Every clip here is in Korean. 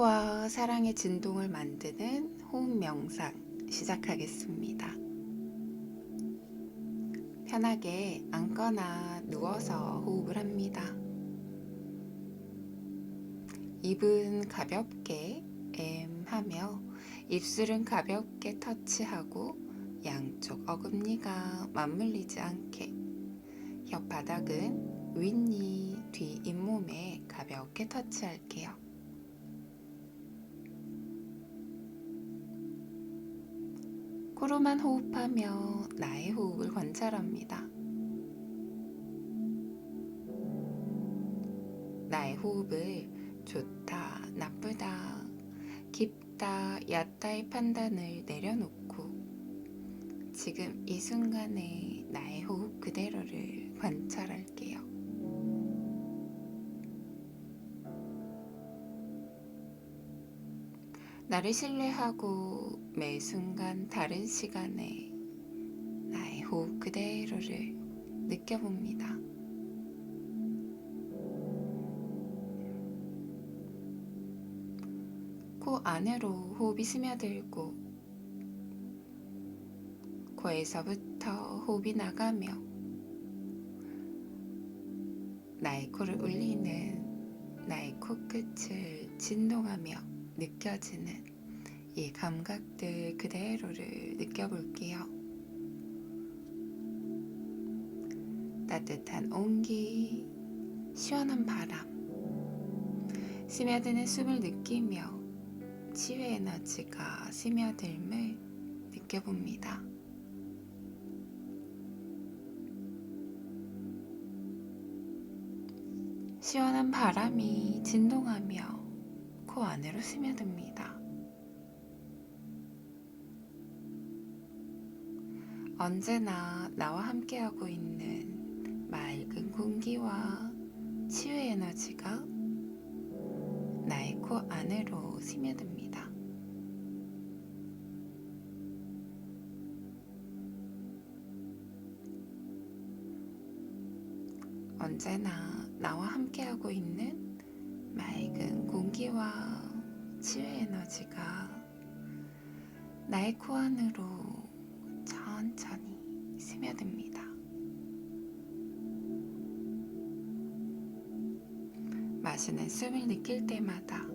치유와 사랑의 진동을 만드는 호흡 명상 시작하겠습니다. 편하게 앉거나 누워서 호흡을 합니다. 입은 가볍게 엠 하며 입술은 가볍게 터치하고 양쪽 어금니가 맞물리지 않게 혓바닥은 윗니 뒤 잇몸에 가볍게 터치할게요. 코로만 호흡하며 나의 호흡을 관찰합니다. 나의 호흡을 좋다, 나쁘다, 깊다, 얕다의 판단을 내려놓고 지금 이 순간에 나의 호흡 그대로를 관찰할게요. 나를 신뢰하고 매 순간 다른 시간에 나의 호흡 그대로를 느껴봅니다. 코 안으로 호흡이 스며들고 코에서부터 호흡이 나가며 나의 코를 울리는 나의 코끝을 진동하며 느껴지는 이 감각들 그대로를 느껴볼게요. 따뜻한 온기, 시원한 바람, 스며드는 숨을 느끼며 치유의 에너지가 스며들음을 느껴봅니다. 시원한 바람이 진동하며 코 안으로 스며듭니다. 언제나 나와 함께하고 있는 맑은 공기와 치유의 에너지가 나의 코 안으로 스며듭니다. 언제나 나와 함께하고 있는 맑은 공기와 치유의 에너지가 나의 코 안으로 천천히 스며듭니다. 마시는 숨을 느낄 때마다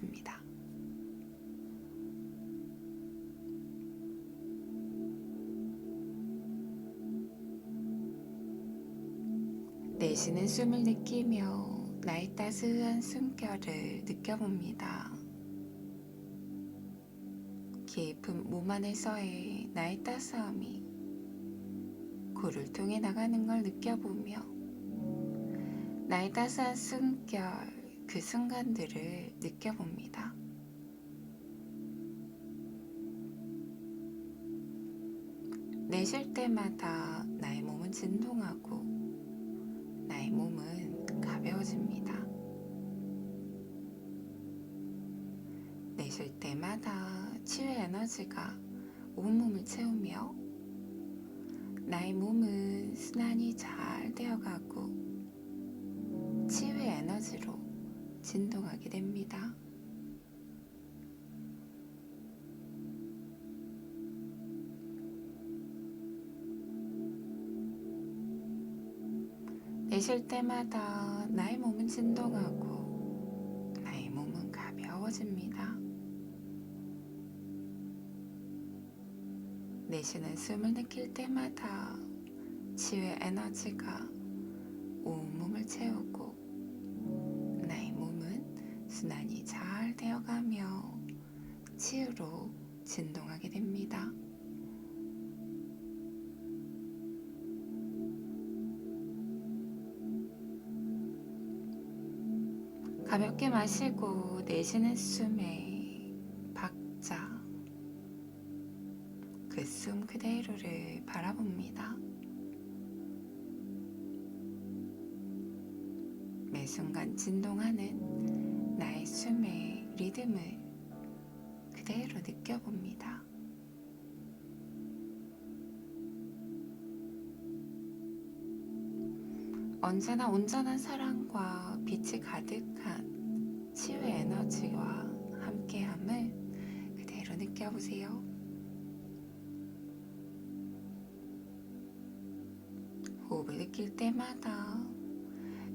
강해집니다. 내쉬는 숨을 느끼며 나의 따스한 숨결을 느껴봅니다. 깊은 몸 안에서의 나의 따스함이 코를 통해 나가는 걸 느껴보며 나의 따스한 숨결 그 순간들을 느껴봅니다. 내쉴 때마다 나의 몸은 진동하고 나의 몸은 가벼워집니다. 내쉴 때마다 치유의 에너지가 온몸을 채우며 나의 몸은 순환이 잘 되어가고 치유의 에너지로 진동하게 됩니다. 내쉴 때마다 나의 몸은 진동하고 나의 몸은 가벼워집니다. 내쉬는 숨을 느낄 때마다 치유의 에너지가 온몸을 채우고 순환이 잘 되어가며 치유로 진동하게 됩니다. 가볍게 마시고 내쉬는 숨에 박자 그 숨 그대로를 바라봅니다. 매 순간 진동하는 리듬을 그대로 느껴봅니다. 언제나 온전한 사랑과 빛이 가득한 치유의 에너지와 함께함을 그대로 느껴보세요. 호흡을 느낄 때마다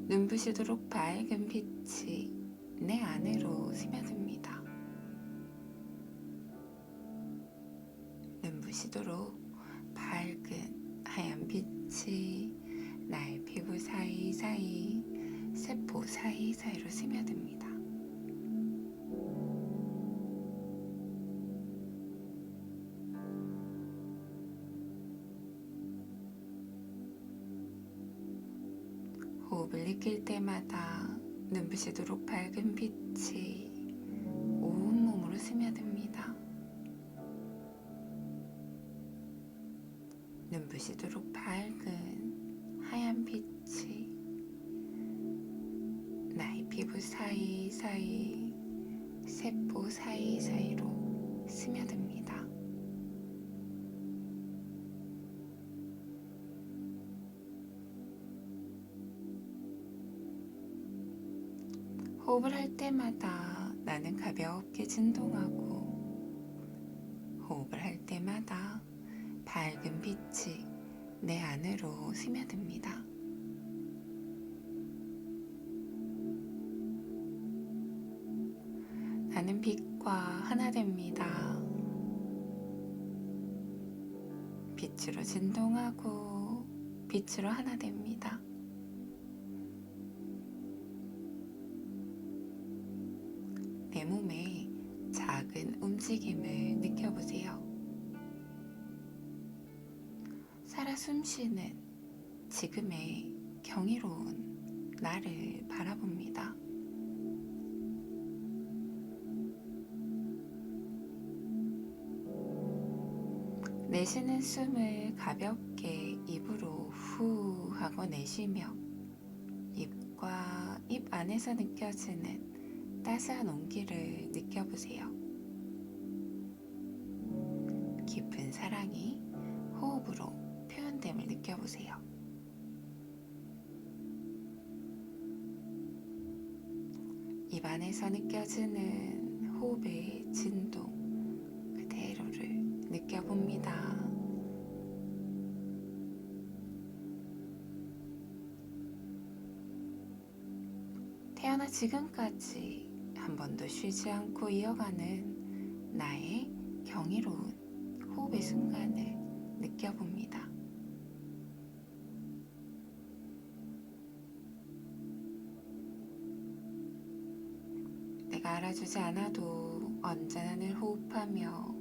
눈부시도록 밝은 빛이 내 안으로 스며듭니다. 눈부시도록 밝은 하얀 빛이 나의 피부 사이사이, 세포 사이사이로 스며듭니다. 호흡을 느낄 때마다 눈부시도록 밝은 빛이 호흡을 할 때마다 나는 가볍게 진동하고 호흡을 할 때마다 밝은 빛이 내 안으로 스며듭니다. 나는 빛과 하나 됩니다. 빛으로 진동하고 빛으로 하나 됩니다. 움직임을 느껴보세요. 살아 숨쉬는 지금의 경이로운 나를 바라봅니다. 내쉬는 숨을 가볍게 입으로 후 하고 내쉬며 입과 입 안에서 느껴지는 따스한 온기를 느껴보세요. 깊은 사랑이 호흡으로 표현됨을 느껴보세요. 입 안에서 느껴지는 호흡의 진동 그대로를 느껴봅니다. 태어나 지금까지 한 번도 쉬지 않고 이어가는 나의 경이로운 호흡의 순간을 느껴봅니다. 내가 알아주지 않아도 언제나 늘 호흡하며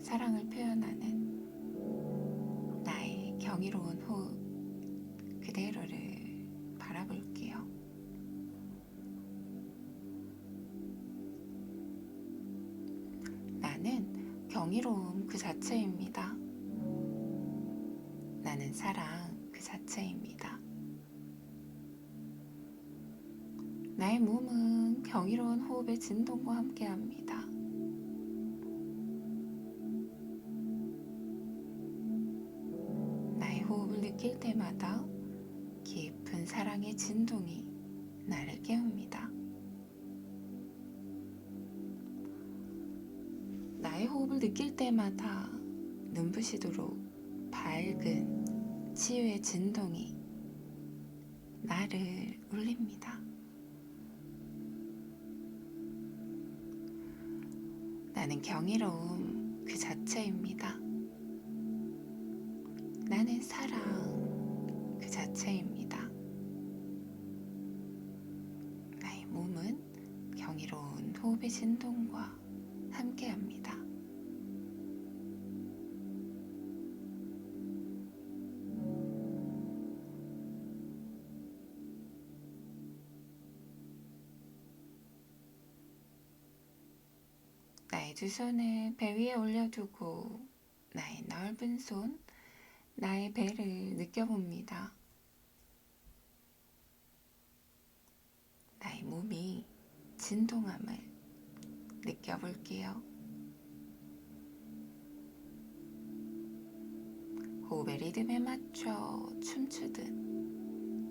사랑을 표현하는 나의 경이로운 호흡 그대로를 바라볼게요. 경이로움 그 자체입니다. 나는 사랑 그 자체입니다. 나의 몸은 경이로운 호흡의 진동과 함께 합니다. 나의 호흡을 느낄 때마다 깊은 사랑의 진동이 나를 깨웁니다. 느낄 때마다 눈부시도록 밝은 치유의 진동이 나를 울립니다. 나는 경이로움 그 자체입니다. 나는 사랑 그 자체입니다. 나의 몸은 경이로운 호흡의 진동과 나의 두 손을 배 위에 올려두고 나의 넓은 손, 나의 배를 느껴봅니다. 몸이 진동함을 느껴볼게요. 호흡의 리듬에 맞춰 춤추듯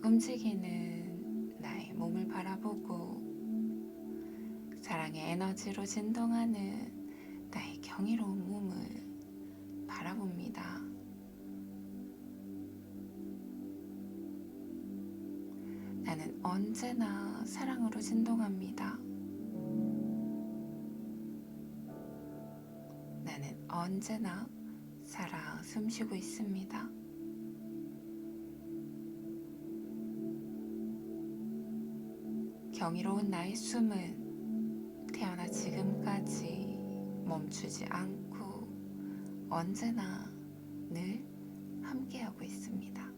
움직이는 나의 몸을 바라보고 사랑의 에너지로 진동하는 나의 경이로운 몸을 바라봅니다. 나는 언제나 사랑으로 진동합니다. 나는 언제나 살아 숨쉬고 있습니다. 경이로운 나의 숨은 지금까지 멈추지 않고 언제나 늘 함께하고 있습니다.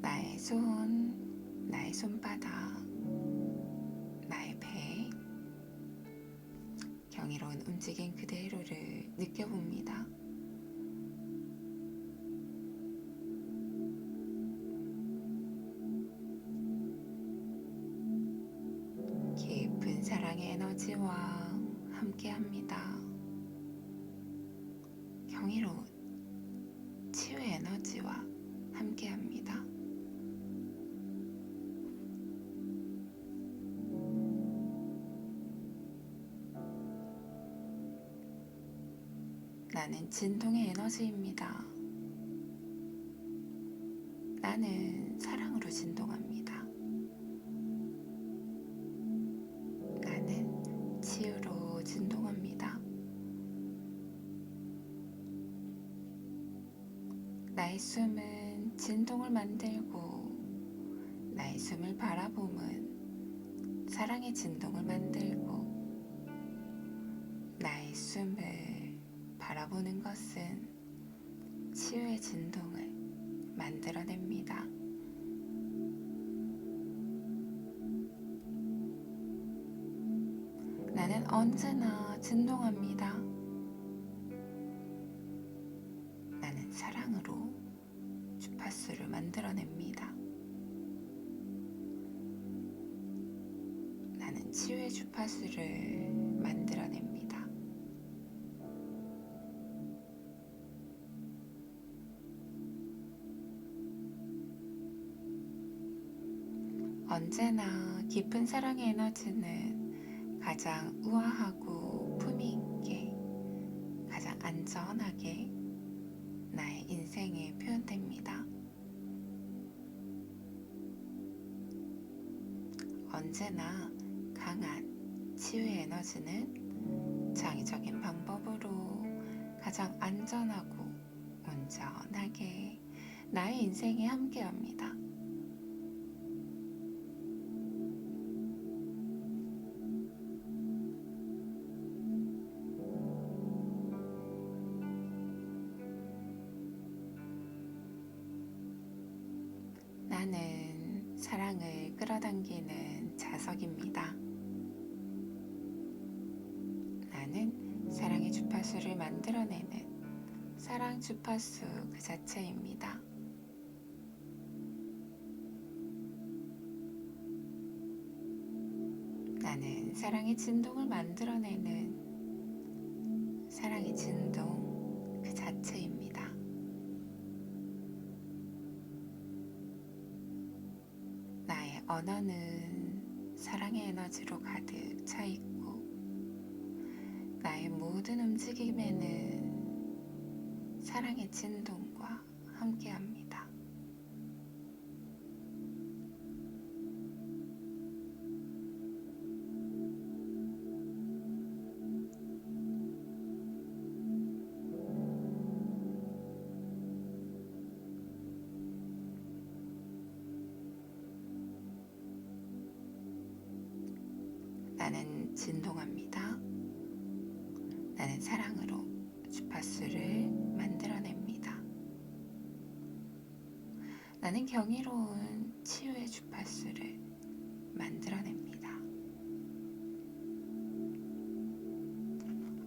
나의 손, 나의 손바닥, 나의 배, 경이로운 움직임 그대로를 느껴봅니다. 나는 진동의 에너지입니다. 나는 사랑으로 진동합니다. 나는 치유로 진동합니다. 나의 숨은 진동을 만들고 나의 숨을 바라봄은 사랑의 진동을 만들고 나의 숨을 바라보는 것은 치유의 진동을 만들어냅니다. 나는 언제나 진동합니다. 나는 사랑으로 주파수를 만들어냅니다. 나는 치유의 주파수를 만들어냅니다. 언제나 깊은 사랑의 에너지는 가장 우아하고 품위 있게, 가장 안전하게 나의 인생에 표현됩니다. 언제나 강한 치유의 에너지는 창의적인 방법으로 가장 안전하고 온전하게 나의 인생에 함께합니다. 자체입니다. 나는 사랑의 진동을 만들어내는 사랑의 진동 그 자체입니다. 나의 언어는 사랑의 에너지로 가득 차 있고, 나의 모든 움직임에는 사랑의 진동과 함께 합니다. 나는 진동합니다. 나는 사랑으로 주파수를 만들어냅니다. 나는 경이로운 치유의 주파수를 만들어냅니다.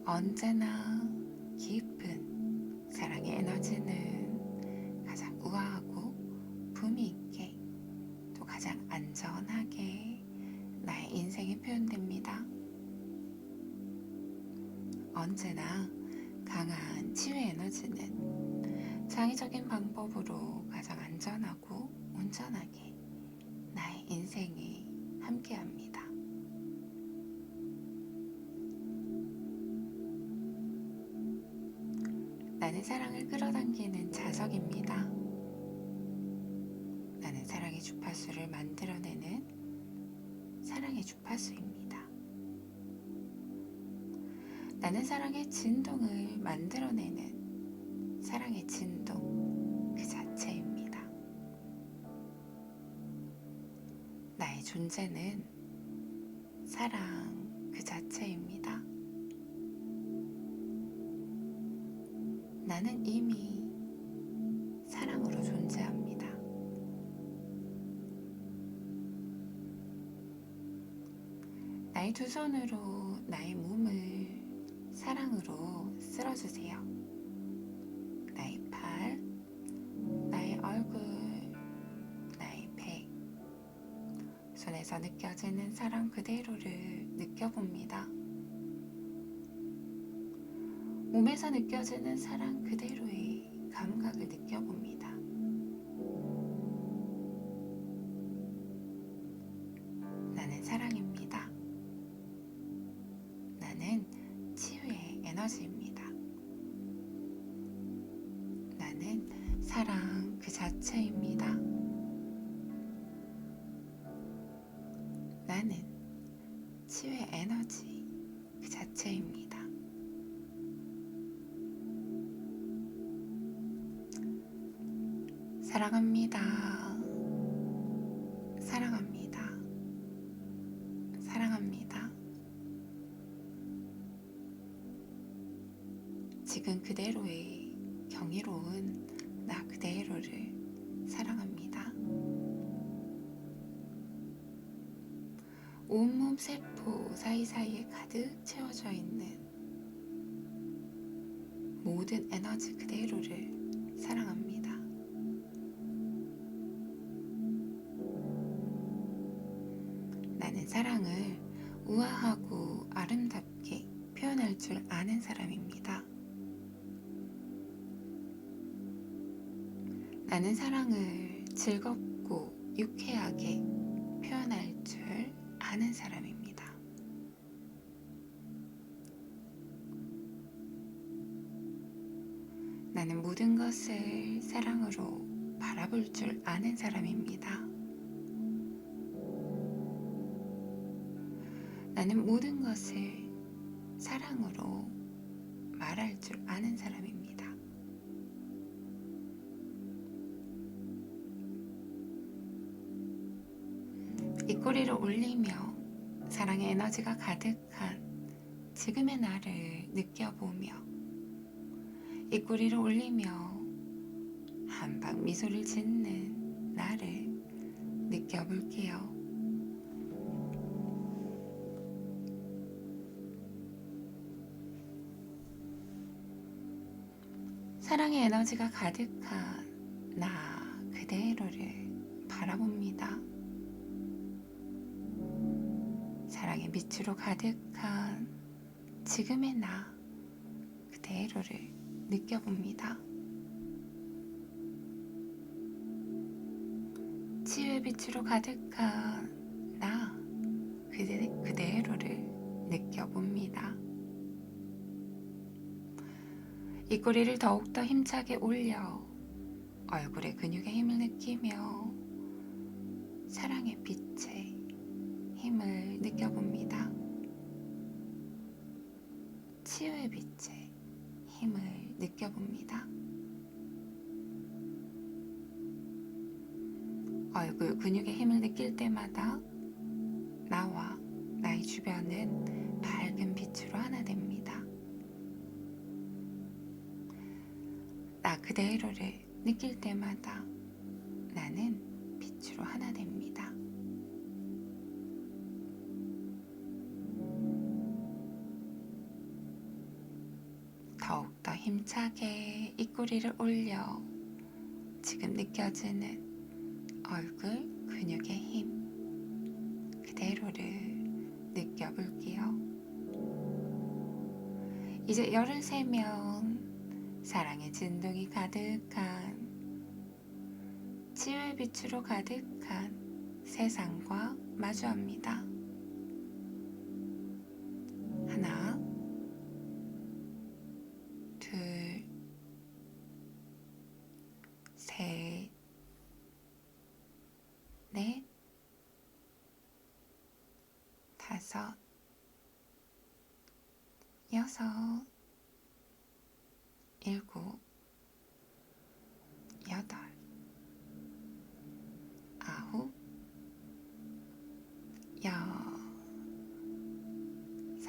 언제나 깊은 사랑의 에너지는 가장 우아하고 품이 있게 또 가장 안전하게 나의 인생이 표현됩니다. 언제나 강한 치유의 에너지는 창의적인 방법으로 가장 안전하고 온전하게 나의 인생에 함께합니다. 나는 사랑을 끌어당기는 자석입니다. 나는 사랑의 주파수를 만들어내는 사랑의 주파수입니다. 나는 사랑의 진동을 만들어내는 나의 존재는 사랑 그 자체입니다. 나는 이미 사랑으로 존재합니다. 나의 두 손으로 나의 몸을 사랑으로 쓸어주세요. 손에서 느껴지는 사랑 그대로를 느껴봅니다. 몸에서 느껴지는 사랑 그대로의 사랑합니다. 사랑합니다. 사랑합니다. 지금 그대로의 경이로운 나 그대로를 사랑합니다. 온몸 세포 사이사이에 가득 채워져 있는 모든 에너지 그대로를 사랑합니다. 나는 사랑을 즐겁고 유쾌하게 표현할 줄 아는 사람입니다. 나는 모든 것을 사랑으로 바라볼 줄 아는 사람입니다. 나는 모든 것을 사랑으로 말할 줄 아는 사람입니다. 입꼬리를 올리며 사랑의 에너지가 가득한 지금의 나를 느껴보며 입꼬리를 올리며 한방 미소를 짓는 나를 느껴볼게요. 사랑의 에너지가 가득한 나 그대로를 바라봅니다. 빛으로 가득한 지금의 나 그대로를 느껴봅니다. 치유의 빛으로 가득한 나 그대, 그대로를 느껴봅니다. 입꼬리를 더욱더 힘차게 올려 얼굴의 근육의 힘을 느끼며 사랑의 빛에 힘을 느껴봅니다. 치유의 빛에 힘을 느껴봅니다. 얼굴 근육의 힘을 느낄 때마다 나와 나의 주변은 밝은 빛으로 하나 됩니다. 나 그대로를 느낄 때마다 입꼬리를 올려 지금 느껴지는 얼굴 근육의 힘 그대로를 느껴볼게요. 이제 열을 세면 사랑의 진동이 가득한 치유의 빛으로 가득한 세상과 마주합니다.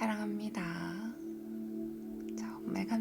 사랑합니다. 자, 오메가